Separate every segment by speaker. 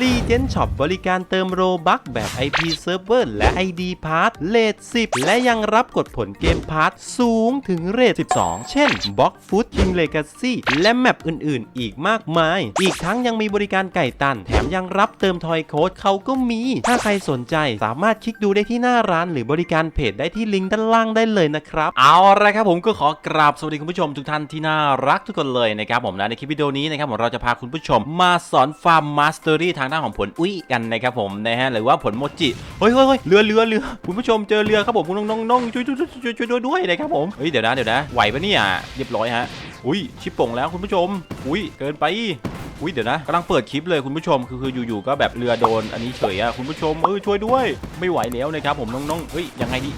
Speaker 1: Legend Shop บริการเติมโรบัคแบบ IP Server และ ID Pass เลท10 และยังรับกดผลเกมพาร์ทสูงถึงเรท12 เช่น Box Food King Legacy และแมปอื่นๆ อีกมากมาย อีกทั้งยังมีบริการไก่ตัน แถมยังรับเติมทอยโค้ดเขาก็มี ถ้าใครสนใจสามารถคลิกดูได้ที่หน้าร้าน หรือบริการเพจได้ที่ลิงก์ด้านล่างได้เลยนะครับ เอาละครับผมก็ขอกราบสวัสดีคุณผู้ชมทุกท่านที่น่ารักทุกคนเลยนะครับผมนะในคลิปวิดีโอนี้นะครับผมเราจะพาคุณผู้ชมมาสอนฟาร์มมาสเตอรี่ทางด้านของผลอุ้ยกันนะครับผมนะฮะหรือว่าผลโมจิเฮ้ยเฮ้ยเฮ้ยเรือเรือเรือคุณผู้ชมเจอเรือครับผมคุณน้องน้องช่วยช่วยช่วยช่วยด้วยด้วยนะครับผมเฮ้ยเดี๋ยวนะเดี๋ยวนะไหวปะเนี่ยเรียบร้อยฮะอุ้ยชิปป่งแล้วคุณผู้ชม อุ้ยเกินไปอุ้ยเดี๋ยวนะกำลังเปิดคลิปเลยคุณผู้ชมคือคืออยู่ๆก็แบบเรือโดนอันนี้เฉยอะคุณผู้ชมเออช่วยด้วย ไม่ไหวแล้วนะครับผมน้องๆเฮ้ยยังไงดี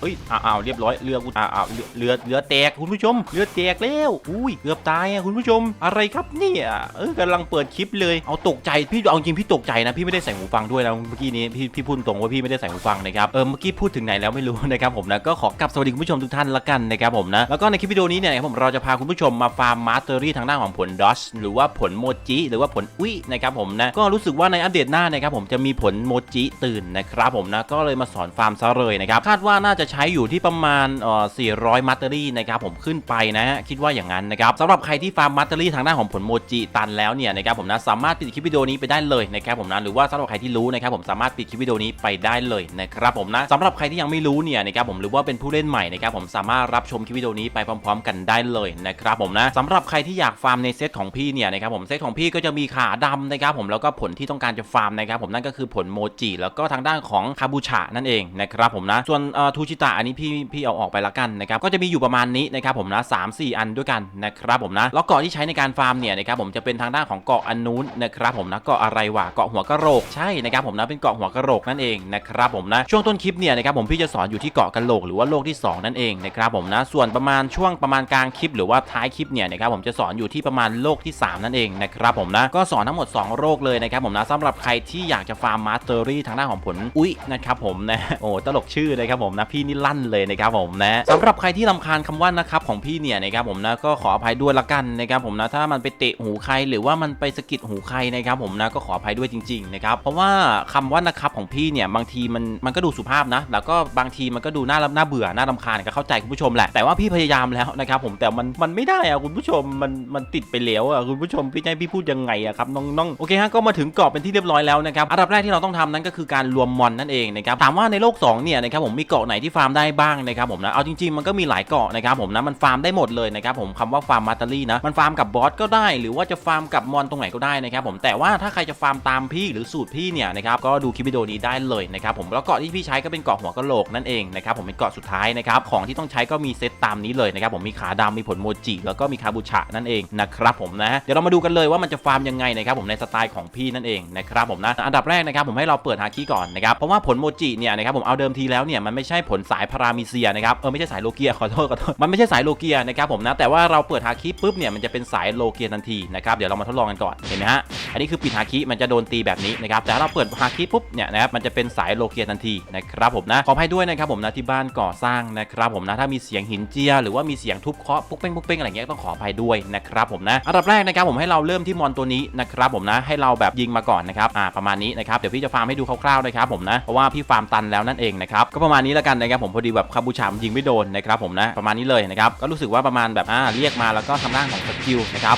Speaker 1: เฮ้ยเอ้าวอ้าเรียบร้อยเรือกูอ้าวอ้าเรือเรือเรือแตกคุณผู้ชมเรือแตกแล้วอุ้ยเกือบตายอะคุณผู้ชม อะไรครับเนี่ยเออกำลังเปิดคลิปเลยเอาตกใจพี่เอาจริงพี่ตกใจนะพี่ไม่ได้ใส่หูฟังด้วยนะเมื่อกี้นี้พี่พี่พูดตรงว่าพี่ไม่ได้ใส่หูฟังนะครับเออเมื่อกี้พูดถึงไหนแล้วไม่รู้นะครับผมนะก็ขอกลับสวัสดีคุณผู้ชมทุกท่านละกันนะครับผมนะแล้วก็ในคลิปวิดีโอนี้เนี่ยผมเราจะพาคุณผู้ชมมาฟาร์มมาสเตอรี่ทางด้านของผลดอชหรือว่าผลโมจิหรือว่าผลอุ้ยนะครับผมนะก็รู้สึกว่าในอัปเดตหน้านะครับผมจะมีผลโมจิตื่นนะครับผมนะก็เลยมาสอนฟาร์มซะเลยนะครับคาดว่าน่าจะใช้อยู่ที่ประมาณเอ่อ400 มัตเตอรี่นะครับผมขึ้นไปนะฮะคิดว่าอย่างนั้นนะครับสำหรับใครที่ฟาร์มมัตเตอรี่ทางด้านของผลโมจิตันแล้วเนี่ยนะครับผมนะสามารถปิดคลิปวิดีโอนี้ไปได้เลยนะครับผมนะหรือว่าสำหรับใครที่รู้นะครับผมสามารถปิดคลิปวิดีโอนี้ไปได้เลยนะครับผมนะสำหรับใครที่ยังไม่รู้เนี่ยนะครับผมหรือว่าเป็นผู้เล่นใหม่นะครับผมสามารถรับชมคลิปวิดีโอนี้ไปพร้อม ๆ กันได้เลยนะครับผมนะสำหรับใครที่อยากฟาร์มในเซตของพี่เนี่ยนะครับผมเซตของพี่ก็จะมีขาดำนะครับผมแล้วก็ผลที่ต้องการจะฟาร์มนะครับผมนั่นก็คือผลโมจิแล้วก็ทางด้านของคาบูชะนั่นเองนะครับผมนะส่วนทูชิตะอันนี้พี่พี่เอาออกไปละกันนะครับก็จะมีอยู่ประมาณนี้นะครับผมนะสามสี่อันด้วยกันนะครับผมนะแล้วเกาะที่ใช้ในการฟาร์มเนี่ยนะครับผมจะเป็นทางด้านของเกาะอันนู้นนะครับผมนะเกาะอะไรวะเกาะหัวกะโหลกใช่นะครับผมนะเป็นเกาะหัวกะโหลกนั่นเองนะครับผมนะช่วงต้นคลิปเนี่ยนะครับผมพี่จะสอนอยู่ที่เกาะกะโหลกหรือว่าโลกที่ 2 นั่นเองนะครับผมนะส่วนประมาณช่วงประมาณกลางคลิป หรือว่าท้ายคลิปเนี่ยนะครับผมจะสอนอยู่ที่ประมาณโลกที่ 3 นั่นเองนะครับผมนะก็สอนทั้งหมด 2 โลกเลยนะครับผมนะสำหรับใครที่อยากจะฟาร์มมาสเตอรี่ทางด้านของผลอุ้ยนะครับผมนะโอ้ตลกชื่อนะครับผมนะพี่นี่ลั่นเลยนะครับผมนะสำหรับใครที่รำคาญคำว่านะครับของพี่เนี่ยนะครับผมนะก็ขออภัยด้วยละกันนะครับผมนะถ้ามันไปเตะหูใครหรือว่ามันไปสะกิดหูใครนะครับผมนะก็ขออภัยด้วยจริงๆนะครับเพราะว่าคำว่านะครับของพี่เนี่ยบางทีมันมันก็ดูสุภาพนะ แล้วก็บางทีมันก็ดูน่าน่าเบื่อน่ารำคาญก็เข้าใจคุณผู้ชมแหละแต่ว่าพี่พยายามแล้วนะครับผมแต่มันมันไม่ได้อะคุณผู้ชมมันมันติดไปแล้วอะคุณผู้ชมพี่จะให้พี่พูดยังไงอะครับน้องๆโอเคฮะก็มาถึงเกาะเป็นที่เรียบร้อยแล้วนะครับอันดับแรกที่เราต้องทำนั่นก็คือการรวมมอนนั่นเองนะครับถามว่าในโลก2เนี่ยนะครับผมมีเกาะไหนที่ฟาร์มได้บ้างนะครับผมนะเอาจริงๆมันก็มีหลายเกาะนะครับผมนะมันฟาร์มได้หมดเลยนะครับผมคำว่าฟาร์มมาตารี่นะมันฟาร์มกับบอสก็ได้ หรือว่าจะฟาร์มกับมอนตรงไหนก็ได้นะครับผมแต่ว่าถ้าใครจะฟาร์มตามพี่หรือสูตรพี่เนี่ยนะครับก็ดูคลิปวิดีโอนี้ได้เลยนะครับผมแล้วเกาะที่พี่ใช้ก็เป็นเกาะหัวกะโหลกนั่นเองนะครับผมเป็นเกาะสุดท้ายนะครับของที่ต้องใช้ก็มีเซตตามนี้เลยนะครับผมมีขาดำมีผลโมจิแล้วก็มีคาบูชะนั่นเองนะครับผมนะเดี๋ยวเรามาดูกันเลยว่ามันจะฟาร์มยังไงนะครับผมในสไตล์ของพี่นั่นเองนะครับผมนะอันดับแรกนะครับผมให้เราเปิดฮาคิก่อนนะครับเพราะว่าผลโมจิเนี่ยนะครับผมเอาเดิมทีแล้วเนี่ยมันไม่ใช่ผลสายพารามิเซียนะครับเออไม่ใช่สายโลเกียขอโทษขอโทษมันไม่ใช่สายโลเกียนะครับผมนะแต่ว่าเราเปิดฮาคิปุ๊บเนี่ยมันจะเป็นสายโลเกียทันทีนะครับเดี๋ยวเรามาทดลองกันก่อนเห็นไหมฮะอันนี้คือปิดฮาคิมันจะโดนตีแบบนี้นะครับแต่เราเปิดฮาคิปุ๊บเนี่ยนะครับมันจะเป็นสายโลเกียทันทีนะครับผมนะขออภัยด้วยนะครับผมนะที่บ้านก่อสร้างนะครับผมนะถ้ามีเสียงหินเจีย หรือว่ามีเสียงทุบเคาะปุ๊กเป้งปุ๊กเป้งอะไรเงี้ยต้องขออภัยด้วยนะครับผมนะอันดับแรกนะครับผมให้เราเริ่มที่มอนตัวนี้นะครับผมนะให้เราแบบยิงมาก่อนนะครับอ่าประมาณนี้นะครับเดี๋ยวพี่จะฟาร์มให้ดูคร่าวๆนะครับผมนะเพราะว่าพี่ฟาร์มตันแล้วนั่นเองนะครับก็ประมาณนี้แล้วกันนะครับผมพอดีแบบคาบูชามยิงไม่โดนนะครับผมนะประมาณนี้เลยนะครับก็รู้สึกว่าประมาณแบบอ่าเรียกมาแล้วก็ทำร่างของสกิลนะครับ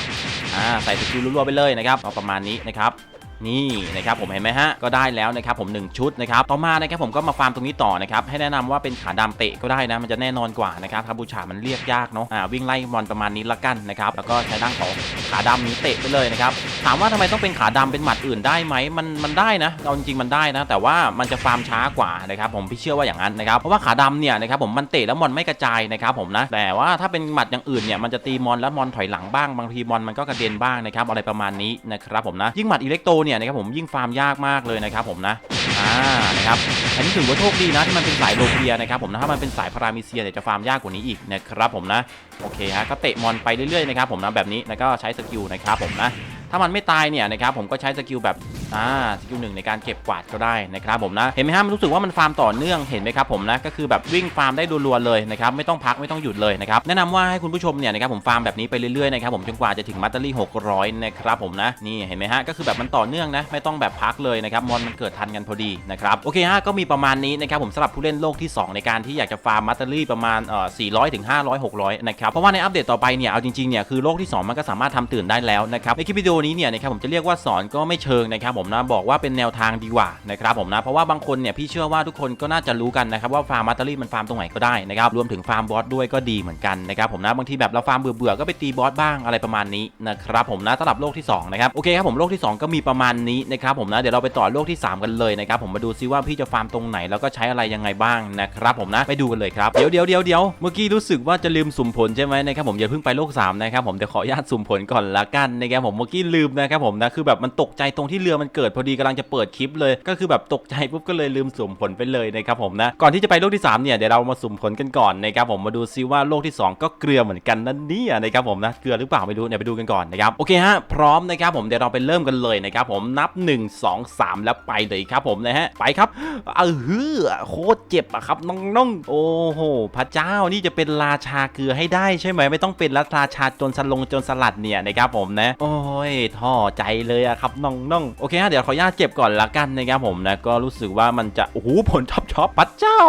Speaker 1: อ่าใส่สกิลรัวๆไปเลยนะครับเอาประมาณนี้นะครับ นี่นะครับผมเห็นไหมฮะก็ได้แล้วนะครับผม 1 ชุดนะครับต่อมานะครับผมก็มาฟาร์มตรงนี้ต่อนะครับให้แนะนำว่าเป็นขาดำเตะก็ได้นะมันจะแน่นอนกว่านะครับคาบูชามันเรียกยากเนาะอ่าวิ่งไล่มอนประมาณนี้ละกันนะครับแล้วก็ใช้ด้านของขาดำนี้เตะไปเลยนะครับถามว่าทำไมต้องเป็นขาดำเป็นหมัดอื่นได้ไหมมันมันได้นะเอาจริงมันได้นะ แต่ว่ามันจะฟาร์มช้ากว่านะครับผมพี่เชื่อว่าอย่างนั้นนะครับเพราะว่าขาดำเนี่ยนะครับผมมันเตะแล้วมอนไม่กระจายนะครับผมนะแต่ว่าถ้าเป็นหมัดอย่างอื่นเนี่ยมันจะตีมอนแล้วมอนถอยหลังบ้างบางทีมอนมันก็กระเด็นบ้างนะครับอะไรประมาณนี้นะครับผมนะยิ่งหมัดอิเล็กโตเนี่ยนะครับผมยิ่งฟาร์มยากมากเลยนะครับผมนะอ่านะครับอันนี้ถือว่าโชคดีนะที่มันเป็นสายโลเกียนะครับผมนะถ้ามันเป็นสายพารามิเซียเนี่ยจะฟาร์มยากกว่านี้อีกนะครับผมนะโอเคฮะก็เตะมอนไปเรื่อยๆนะครับผมนะแบบนี้แล้วก็ใช้สกิลนะครับผมนะถ้ามันไม่ตายเนี่ยนะครับผมก็ใช้สกิลแบบ อ่าสกิลหนึ่งในการเก็บกวาดก็ได้นะครับผมนะ เห็นไหมฮะมันรู้สึกว่ามันฟาร์มต่อเนื่องเห็นไหมครับผมนะก็คือแบบวิ่งฟาร์มได้รัวๆเลยนะครับไม่ต้องพักไม่ต้องหยุดเลยนะครับแนะนำว่าให้คุณผู้ชมเนี่ยนะครับผมฟาร์มแบบนี้ไปเรื่อยๆนะครับผมจนกว่าจะถึงมัตเตอรี่600นะครับผมนะนี่เห็นไหมฮะก็คือแบบมันต่อเนื่องนะไม่ต้องแบบพักเลยนะครับมอนมันเกิดทันกันพอดีนะครับโอเคฮะก็มีประมาณนี้นะครับผมสำหรับผู้เล่นโลกที่ 2 ในการที่อยากจะฟาร์มมัตเตอรี่ประมาณเอ่อ400ถึง500 600นะครับเพราะว่าในอัปเดตต่อไปเนี่ยเอาจริงๆเนี่ยคือโลกที่ 2 มันก็สามารถทำตื่นได้แล้วนะครับในคลิปวิดีโอนี้เนี่ยนะครับผมจะเรียกว่าสอนก็ไม่เชิงนะครับผมนะบอกว่าเป็นแนวทางดีกว่านะครับผมนะเพราะว่าบางคนเนี่ยพี่เชื่อว่าทุกคนก็น่าจะรู้กันนะครับว่าฟาร์มมัตเตอรี่มันฟาร์มตรงไหนก็ได้นะครับรวมถึงฟาร์มบอสด้วยก็ดีเหมือนกันนะครับผมนะบางทีแบบเราฟาร์มเบื่อๆก็ไปตีบอสบ้างอะไรประมาณนี้นะครับผมนะสำหรับโลกที่สองนะครับโอเคครับผมโลกที่สองก็มีประมาณนี้นะครับผมนะเดี๋ยวเราไปต่อโลกที่สามกันเลยนะครับผมมาดูซิว่าพี่จะฟาร์มตรงไหนแล้วก็ใช้อะไรยังไงบ้างนะครับผมนะไปดูกันเลยครับเดี๋ยวเดี๋ยวเดี๋ยวเดี๋ยวเมื่อกี้รู้สึกว่าจะลืมสุ่มผลใช่ไหมนะครับผมอย่าเพิ่งไปโลกสามนะครับผมเดี๋ยวขออนุญาตสุ่มผลก่อนละกันนะครับผมเมื่อกี้ลืมนะครับผมนะคือแบบมันตกใจตรงที่เรือมันเกิดพอดีกำลังจะเปิดคลิปเลย ก็คือแบบตกใจปุ๊บก็เลยลืมสุ่มผลไปเลยนะครับผมนะก่อนที่จะไปโลกที่สามเนี่ยเดี๋ยวเรามาสุ่มผลกันก่อนนะครับผมมาดูซิว่าโลกที่สองก็เกลือเหมือนกันนั่นนี่นะครับผมนะเกลือหรือเปล่าไม่รู้เนี่ยไปดูกันก่อนนะครับโอเคฮะพร้อมนะครับผมเดี๋ยวเราไปเริ่มกันเลยนะครับผมนับ 1 2 3 แล้วไปเลยครับผมนะฮะไปครับเออฮือโคตรเจ็บอะครับน้องๆโอ้โหพระเจ้านี่จะเป็นราชาเกลือให้ได้ใช่ไหมไม่ต้องเป็นราชาจนสลงจนสลัดเนี่ยนะครับผมนะ โอ้ยท่อใจเลยอะครับน้องๆโอเคฮะเดี๋ยวขออนุญาตเก็บก่อนละกันนะครับผมนะก็รู้สึกว่ามันจะโอ้โหผลช็อปช็อปปัดเจ้า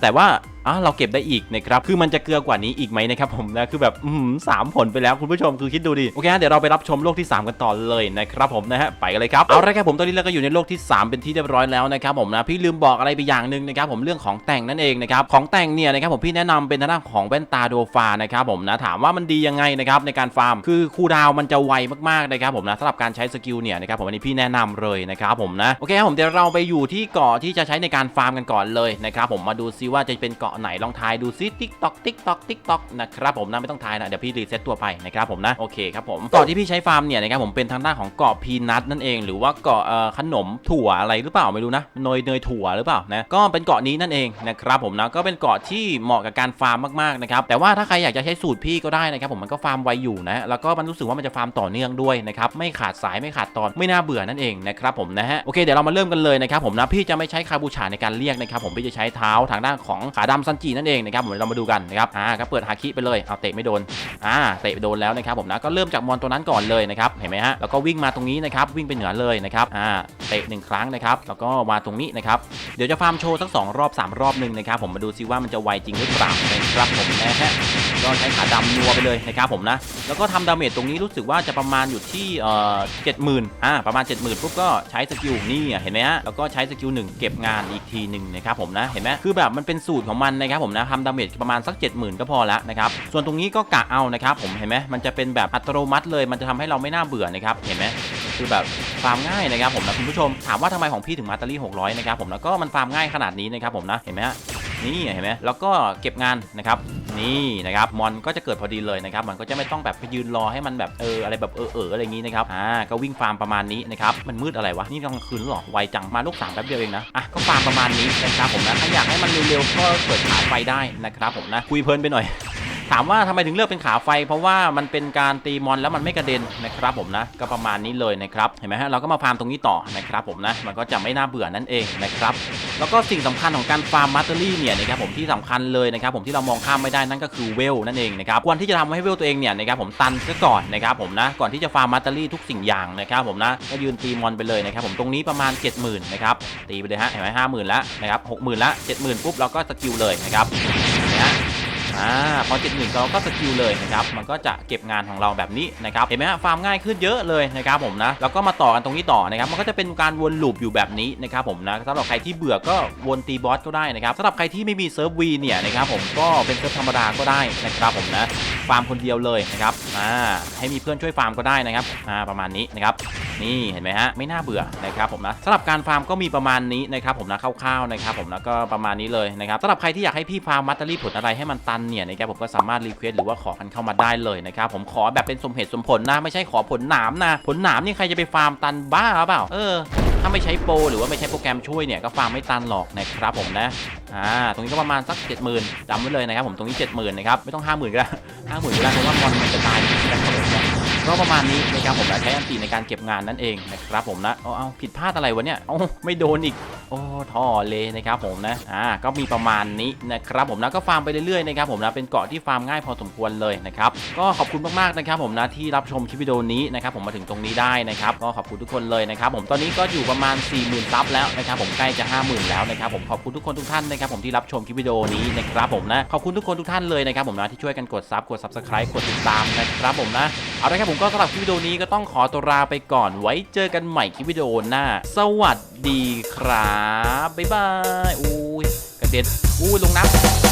Speaker 1: แต่ว่าอะเราเก็บได้อีกนะครับคือมันจะเกลือกว่านี้อีกไหมนะครับผมนะคือแบบอืมสามผลไปแล้วคุณผู้ชมคือคิดดูดิโอเคฮะเดี๋ยวเราไปรับชมโลกที่ 3 กันต่อเลยนะครับผมนะฮะไปกันเลยครับเอาละครับผมตอนนี้เราก็อยู่ในโลกที่ 3 เป็นที่เรียบร้อยแล้วนะครับผมนะพี่ลืมบอกอะไรไปอย่างหนึ่งนะครับผมเรื่องของแต่งนั่นเองนะครับของแต่งเนี่ยนะครับผมพี่แนะนำเป็นทางด้านของแว่นตาโดฟานะครับผมนะถามว่ามันดียังไงนะครับในการฟาร์มคือคูดาวมันจะไวมากๆนะครับผมนะสำหรับการใช้สกิลเนี่ยนะครับผมอันนี้พี่แนะนำเลยนะครับผมนะโอเคครับผมเดี๋ยวเราไปอยู่ที่เกาะที่จะใช้ในการฟาร์มกันก่อนเลยนะครับผมมาดูซิว่าจะเป็นเกาะไหนลองทายดูซิติ๊กตอกติ๊กตอกติ๊กตอกนะครับผมนะไม่ต้องทายนะเดี๋ยวพี่รีเซ็ตตัวไปนะครับผมนะโอเคครับผมเกาะที่พี่ใช้ฟาร์มเนี่ยนะครับผมเป็นทางด้านของเกาะพีนัทนั่นเอง หรือว่าเกาะขนมถั่วอะไรหรือเปล่าไม่รู้นะเนยเนยถั่วหรือเปล่านะก็เป็นเกาะนี้นั่นเองนะครับผมนะก็เป็นเกาะที่เหมาะกับการฟาร์มมากๆนะครับแต่ว่าถ้าใครอยากจะใช้สูตรพี่ก็ได้นะครับผมมันก็ฟาร์มไวอยู่นะแล้วก็มันรู้สึกว่ามันจะฟาร์มต่อเนื่องด้วยนะครับไม่ขาดสายไม่ขาดตอนไม่น่าเบื่อนั่นเองนะครับผมนะฮะโอเคเดี๋ยวเรามาเริ่มกันเลยนะครับผมนะพี่จะไม่ใช้คาบูชาในการเรียกนะครับผมพี่จะใช้เท้าทางด้านของขาดำซันจีนั่นเองนะครับผมเรามาดูกันนะครับอ่าก็เปิดฮาคิไปเลยเอาเตะไม่โดนอ่าเตะไปโดนแล้วนะครับผมนะก็เริ่มจากมอนตัวนั้นก่อนเลยนะครับเห็นไหมฮะแล้วก็วิ่งมาตรงนี้นะครับวิ่งไปเหนือเลยนะครับอ่าเตะหนึ่งครั้งนะครับแล้วก็มาตรงนี้นะครับเดี๋ยวจะฟาร์มโชว์สักสองรอบสามรอบหนึ่งนะครับผมมาดูซิว่ามันจะไวจริงหรือเปล่านะครับผมนะฮะก็ใช้ขาดำนัวไปเลยนะครับผมนะแล้วก็ทำดาเมจตรงนี้รู้สึกว่าจะประมาณอยู่ที่เอ่อเจ็ดหมื่นอ่าประมาณ70,000ปุ๊บก็ใช้สกิลนี่เห็นไหมฮะแล้วก็ใช้สกิลหนึ่งเก็บงานอีกทีหนึ่งนะครับผมนะเห็นไหมคือแบบมันเป็นสูตรของมันนะครับผมนะทำดาเมจประมาณสัก 70,000 ก็พอแล้วนะครับส่วนตรงนี้ก็กะเอานะครับผมเห็นไหมมันจะเป็นแบบอัตโนมัติเลยมันจะทำให้เราไม่น่าเบื่อนะครับเห็นไหมคือแบบฟาร์มง่ายนะครับผมนะคุณผู้ชมถามว่าทำไมของพี่ถึงมาตารี่600นะครับผมแล้วก็มันฟาร์มง่ายขนาดนี้นะครับผมนะเห็นไหมฮะ นี่เห็นไหมแล้วก็เก็บงานนะครับนี่นะครับมอนก็จะเกิดพอดีเลยนะครับมันก็จะไม่ต้องแบบไปยืนรอให้มันแบบเอออะไรแบบเออเอออะไรอย่างนี้นะครับอ่าก็วิ่งฟาร์มประมาณนี้นะครับมันมืดอะไรวะนี่กลางคืนหรอไวจังมาลูกสามแป๊บเดียวเองนะอะก็ฟาร์มประมาณนี้นะครับผมนะถ้าอยากให้มันเร็วๆก็เปิดขาไฟได้นะครับผมนะคุยเพลินไปหน่อยถามว่าทำไมถึงเลือกเป็นขาไฟ เพราะว่ามันเป็นการตีมอนแล้วมันไม่กระเด็นนะครับผมนะก็ประมาณนี้เลยนะครับเห็นไหมฮะเราก็มาฟาร์มตรงนี้ต่อนะครับผมนะมันก็จะไม่น่าเบื่อนั่นเองนะครับ แล้วก็สิ่งสำคัญของการฟาร์มมัตเตอรี่เนี่ยนะครับผมที่สำคัญเลยนะครับผมที่เรามองข้ามไม่ได้นั่นก็คือเวลนั่นเองนะครับควรที่จะทำให้เวลตัวเองเนี่ยนะครับผมตันซะก่อนนะครับผมนะก่อนที่จะฟาร์มมัตเตอรี่ทุกสิ่งอย่างนะครับผมนะก็ยืนตีมอนไปเลยนะครับผมตรงนี้ประมาณ 70,000นะครับตีไปเลยฮะเห็นไหมห้าหมื่นแล้วนะครับหกหมื่นละเจ็ดหมื่นปุ๊บเราก็สกิลเลยนะครับนะ อ่าพอเจ็ดหมื่นเราก็สกิลเลยนะครับมันก็จะเก็บงานของเราแบบนี้นะครับเห็นไหมฮะฟาร์มง่ายขึ้นเยอะเลยนะครับผมนะแล้วก็มาต่อกันตรงนี้ต่อนะครับมันก็จะเป็นการวนลูปอยู่แบบนี้นะครับผมนะสำหรับใครที่เบื่อก็วนตีบอสก็ได้นะครับสำหรับใครที่ไม่มีเซิร์ฟวีเนี่ยนะครับผมก็เป็นเซิร์ฟธรรมดาก็ได้นะครับผมนะฟาร์มคนเดียวเลยนะครับอ่าให้มีเพื่อนช่วยฟาร์มก็ได้นะครับอ่าประมาณนี้นะครับนี่เห็นไหมฮะไม่น่าเบื่อนะครับผมนะสำหรับการฟาร์มก็มีประมาณนี้นะครับผมนะคร่าวๆนะครับผมนะก็ประมาณนี้เลยนะครับสำหรับใครที่อยากให้พี่ฟาร์มมัตเตอรี่ผลอะไรให้มันตันเนี่ยนะครับผมก็สามารถรีเควสหรือว่าขอกันเข้ามาได้เลยนะครับผมขอแบบเป็นสมเหตุสมผลนะไม่ใช่ขอผลหนามนะ ผลหนามนี่ใครจะไปฟาร์มตันบ้าหรือเปล่าเออถ้าไม่ใช้โปรหรือว่าไม่ใช้โปรแกรมช่วยเนี่ยก็ฟาร์มไม่ตันหรอกนะครับผมนะอ่าตรงนี้ก็ประมาณสัก 70,000จำไว้เลยนะครับผมตรงนี้ 70,000นะครับไม่ต้อง 50,000ก็ได้50,000ก็ได้เพราะว่ามอนมันจะตายนะครับผมนะ
Speaker 2: ก็ประมาณนี้นะครับผมนะใช้อันตีในการเก็บงานนั่นเองนะครับผมนะเอาเอาผิดพลาดอะไรวะเนี่ยเอาไม่โดนอีกโอ้ท่อเลยนะครับผมนะอ่าก็มีประมาณนี้นะครับผมนะก็ฟาร์มไปเรื่อยๆนะครับผมนะเป็นเกาะที่ฟาร์มง่ายพอสมควรเลยนะครับก็ขอบคุณมากๆนะครับผมนะที่รับชมคลิปวิดีโอนี้นะครับผมมาถึงตรงนี้ได้นะครับก็ขอบคุณทุกคนเลยนะครับผมตอนนี้ก็อยู่ประมาณ 40,000ซับแล้วนะครับผมใกล้จะ 50,000 แล้วนะครับผมขอบคุณทุกคนทุกท่านนะครับผมที่รับชมคลิปวิดีโอนี้นะครับผมนะขอบคุณทุกคนทุกท่านเลยนะครับผมนะที่ช่วยกันกดซับกด subscribe กดติดตามนะครับผมนะเอาละครับผมก็สำหรับคลิปวิดีโอนี้ก็ต้องขอตัวลาไปก่อนไว้เจอกันใหม่คลิปวิดีโอหน้า สวัสดีครับ บ๊ายบาย อุ้ยกระเด็นอุ้ยลงน้ำ